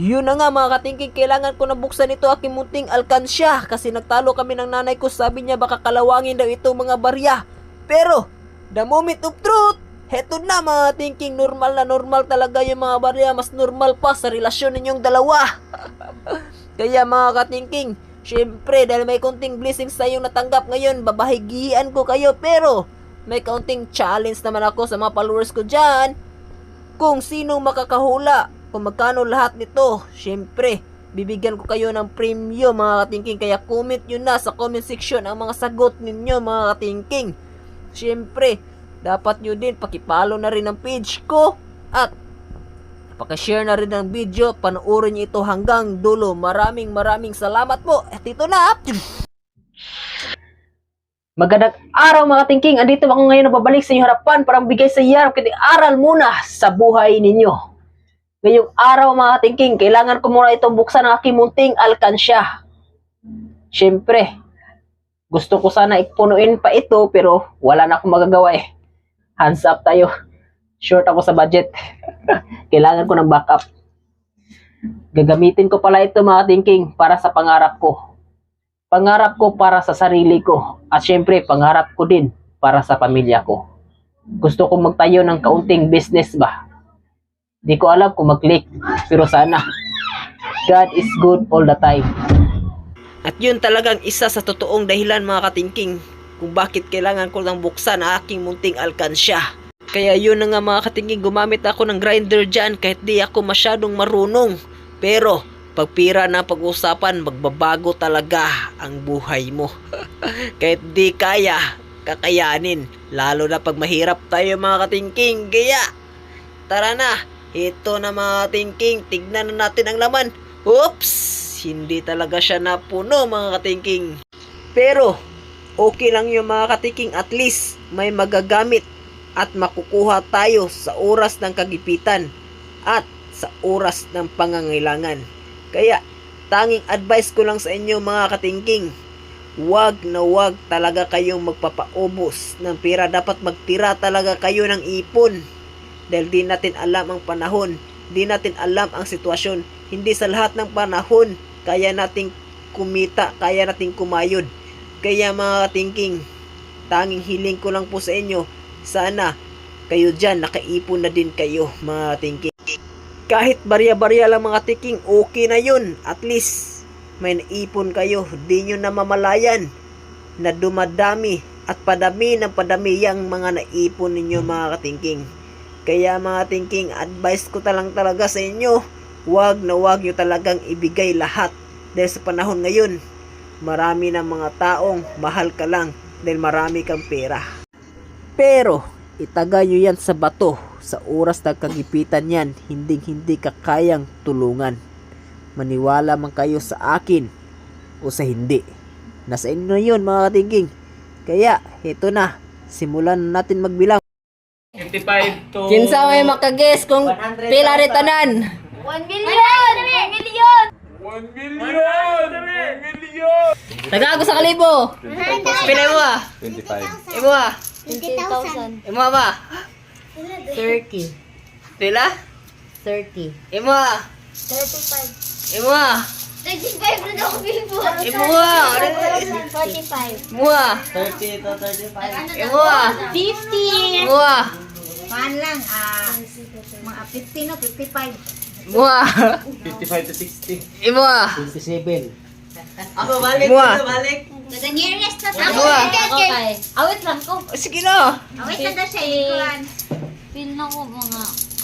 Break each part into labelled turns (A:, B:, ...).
A: Yun na nga mga katingking, kailangan ko na buksan ito aking munting alkansya kasi nagtalo kami ng nanay ko. Sabi niya baka kalawangin daw ito mga barya. Pero, the moment of truth, heto na mga thinking, normal na normal talaga yung mga barya. Mas normal pa sa relasyon ninyong dalawa. Kaya mga katingking, syempre dahil may konting blessings tayong natanggap ngayon, babahigian ko kayo. Pero, may kaunting challenge naman ako sa mga followers ko dyan. Kung sino makakahula, kung magkano lahat nito, syempre, bibigyan ko kayo ng premium mga katingking. Kaya comment nyo na sa comment section ang mga sagot ninyo mga katingking. Syempre, dapat nyo din pakipalo na rin ang page ko at pakishare na rin ang video. Panoorin nyo ito hanggang dulo. Maraming maraming salamat po. At ito na. Magandang araw mga tingking. Andito ako ngayon na babalik sa inyong harapan para bigay sa iyo kiting aral muna sa buhay ninyo. Ngayong araw mga tingking, kailangan ko muna itong buksan ang aking munting alkansya. Siyempre, gusto ko sana ipunuin pa ito pero wala na akong magagawa eh. Hands up tayo. Short ako sa budget. kailangan ko ng backup. Gagamitin ko pala ito mga tingking para sa pangarap ko. Pangarap ko para sa sarili ko. At syempre, pangarap ko din para sa pamilya ko. Gusto ko magtayo ng kaunting business ba? Di ko alam kung mag-click. Pero sana. God is good all the time. At yun talagang isa sa totoong dahilan mga katingking kung bakit kailangan ko lang buksan ang aking munting alkansya. Kaya yun na nga mga katingking gumamit ako ng grinder dyan kahit di ako masyadong marunong. Pero pagpira na pag-usapan magbabago talaga ang buhay mo. kahit di kaya, kakayanin. Lalo na pag mahirap tayo mga katingking. Kaya tara na, ito na mga katingking. Tignan na natin ang laman. Oops! Hindi talaga siya napuno mga katingking. Pero, okay lang yung mga katingking at least may magagamit at makukuha tayo sa oras ng kagipitan at sa oras ng pangangailangan. Kaya, tanging advice ko lang sa inyo mga katingking, wag na wag talaga kayong magpapaubos ng pera. Dapat magtira talaga kayo ng ipon. Dahil di natin alam ang panahon, di natin alam ang sitwasyon. Hindi sa lahat ng panahon, kaya nating kumita, kaya nating kumayod. Kaya mga katingking, tanging hiling ko lang po sa inyo, sana kayo dyan, nakaipon na din kayo mga katingking. Kahit barya-barya lang mga tiking, okay na yun. At least, may naipon kayo. Di nyo namamalayan na dumadami at padami ng padami yung mga naipon ninyo mga katingking. Kaya mga tingking, advice ko talang talaga sa inyo, wag na wag nyo talagang ibigay lahat. Dahil sa panahon ngayon, marami ng mga taong mahal ka lang dahil marami kang pera. Pero, itaga nyo yan sa bato. Sa oras ng kagipitan yan, hindi hindi ka kayang tulungan. Maniwala man kayo sa akin o sa hindi. Nasa inyo na yun mga katingking. Kaya, ito na. Simulan na natin magbilang.
B: 55 to...
A: Kinsa may makaguess kung pila rin tanan?
C: 1 million! 1 million!
B: 1 million! 1 million!
A: Nagago sa kalibo. Pila mo ah?
B: 25.
A: Imo ah?
C: 20,000.
A: Imo ba?
D: 30.
A: Pila?
D: 30.
A: Imo ah?
C: 35.
A: Imo ah?
C: 35 na daw ako bibo.
A: Ah?
C: 45.
A: Imo ah?
B: 30 to 35.
A: Imo ah?
D: 50!
A: Imo
D: Paano lang? Ah, mga 50 no? 55.
A: Imo ah?
B: 55 to 60.
A: Imo ah?
B: 27.
A: Ako balik. Imo ah?
C: Nag-nearest na sa
A: Imo ah?
D: Okay. Awit lang ko.
A: Sige na.
D: Awit na daw siya ikuan.
C: Feel na ko mga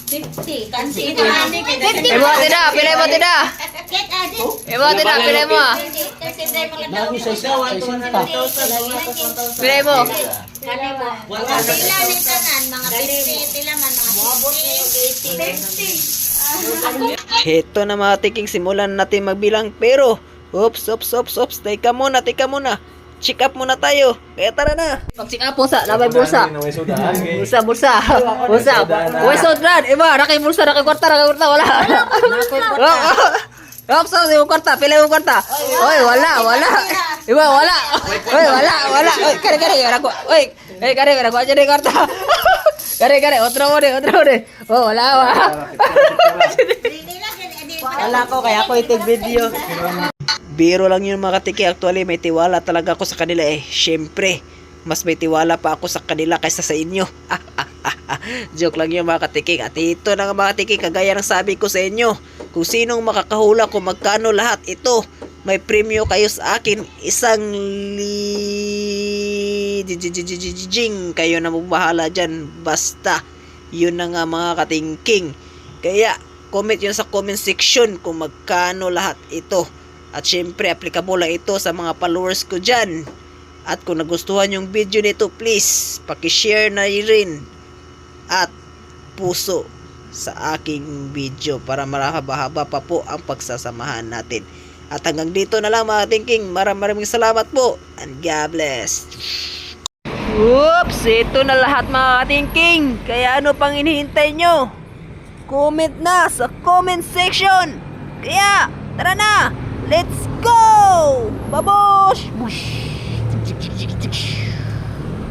D: 50. Kansi
C: Ito
D: na.
C: na.
A: Imo tida, pila mo tida.
C: Get added.
A: Imo tida, pila mo ah.
C: 35 mga
B: Lagi siya siya, 1 to 100,000.
A: Pila mo.
C: Pila ni tanan mga 50 pila man mga 60. 50.
A: Heto na mga tiking, simulan natin magbilang. Pero, oops, oops, oops, oops. Teka muna, teka muna. Check up muna tayo. Kaya tara na. Pag-check up po sa, nabay bulsa. Bulsa, bulsa. Bulsa. Uy, so, Brad. Iba, raki bulsa, raki kwarta, raki kwarta. Wala. Oops, oops, yung kwarta. Pila yung kwarta. Uy, wala, wala. Iba, wala. Uy, wala, wala. Uy, kare, kare. Rago. Uy, eh, kare, rago aja yung kwarta. Kare, kare. Otro mo de, otro mo de. Oh, wala, wala.
B: Wala ko kaya ako itig video.
A: Biro lang yun mga katiki. Actually, may tiwala talaga ako sa kanila eh. Siyempre, mas may tiwala pa ako sa kanila kaysa sa inyo. Joke lang yun mga katiking. At ito na nga mga katiking, kagaya ng sabi ko sa inyo. Kung sinong makakahula kung magkano lahat ito, may premyo kayo sa akin. Isang li... Jing. Kayo na magbahala dyan. Basta, yun na nga mga katingking. Kaya, comment yun sa comment section kung magkano lahat ito. At syempre, applicable lang ito sa mga followers ko dyan. At kung nagustuhan yung video nito, please, pakishare na rin. At puso sa aking video para marahaba-haba pa po ang pagsasamahan natin. At hanggang dito na lang mga thinking. Maraming maraming salamat po. And God bless. Oops! Ito na lahat mga thinking. Kaya ano pang inihintay nyo? Comment na sa comment section. Kaya, tara na! Let's go! Babosh!